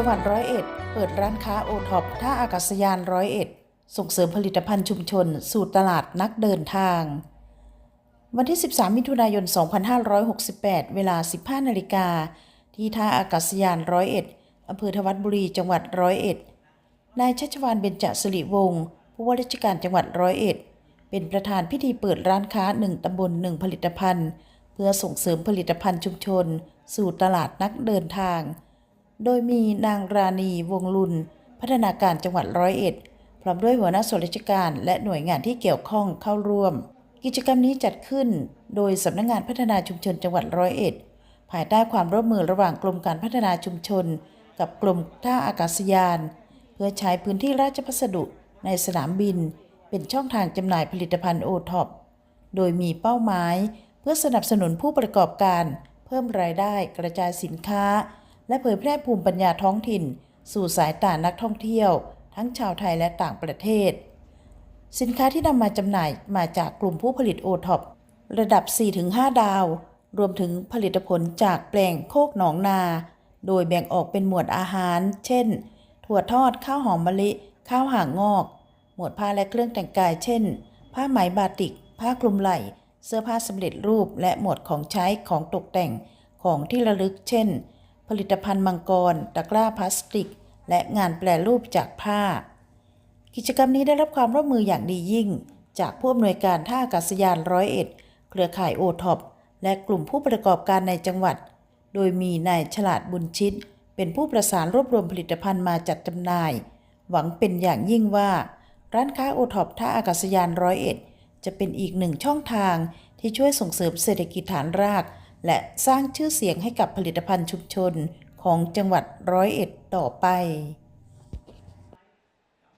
จังหวัดร้อยเอ็ด เปิดร้านค้าโอท็อปท่าอากาศยานร้อยเอ็ด ส่งเสริมผลิตภัณฑ์ชุมชน สู่ตลาดนักเดินทาง วันที่ 13 มิถุนายน 2568 เวลา 15 นาฬิกา ที่ท่าอากาศยานร้อยเอ็ดอำเภอทวัดบุรี จังหวัดร้อยเอ็ด นายชัชวานเบญจสิริวงศ์ผู้ว่าราชการจังหวัดร้อยเอ็ด เป็นประธานพิธีเปิดร้านค้าหนึ่งตำบลหนึ่งผลิตภัณฑ์ เพื่อส่งเสริมผลิตภัณฑ์ชุมชน สู่ตลาดนักเดินทาง โดยมีนางราณีวงลุน พัฒนาการจังหวัดร้อยเอ็ด พร้อมด้วยหัวหน้าส่วนราชการและหน่วยงานที่เกี่ยวข้องเข้าร่วม กิจกรรมนี้จัดขึ้น โดยสำนักงานพัฒนาชุมชนจังหวัดร้อยเอ็ด ภายใต้ความร่วมมือระหว่างกรมการพัฒนาชุมชน กับกรมท่าอากาศยาน เพื่อใช้พื้นที่ราชพัสดุในสนามบิน เป็นช่องทางจำหน่ายผลิตภัณฑ์โอท็อปโดยมีเป้าหมาย เพื่อสนับสนุนผู้ประกอบการ เพิ่มรายได้กระจายสินค้า และเผยแพร่ภูมิปัญญาท้องถิ่น สู่สายตานักท่องเที่ยว ทั้งชาวไทยและต่างประเทศ สินค้าที่นำมาจำหน่ายมาจากกลุ่มผู้ผลิตโอท็อประดับ 4-5 ดาว รวมถึงผลิตผลจากแปลงโคกหนองนา โดยแบ่งออกเป็นหมวดอาหาร เช่น ถั่วทอดข้าวหอมมะลิ ข้าวหางงอก หมวดผ้าและเครื่องแต่งกาย เช่น ผ้าไหมบาติก ผ้าคลุมไหล่ เสื้อผ้าสำเร็จรูปและหมวดของใช้ของตกแต่งของที่ระลึก เช่น ผลิตภัณฑ์มังกร ตะกร้าพลาสติก และงานแปลรูปจากผ้า กิจกรรมนี้ได้รับความร่วมมืออย่างดียิ่ง จากผู้อำนวยการท่าอากาศยานร้อยเอ็ดเครือข่ายโอท็อปและกลุ่มผู้ประกอบการในจังหวัด โดยมีนายฉลาดบุญชิต เป็นผู้ประสานรวบรวมผลิตภัณฑ์มาจัดจำหน่าย หวังเป็นอย่างยิ่งว่า ร้านค้าโอท็อปท่าอากาศยานร้อยเอ็ดจะเป็นอีกหนึ่งช่องทางที่ช่วยส่งเสริมเศรษฐกิจฐานราก และสร้างชื่อเสียงให้กับผลิตภัณฑ์ชุมชนของจังหวัดร้อยเอ็ดต่อไป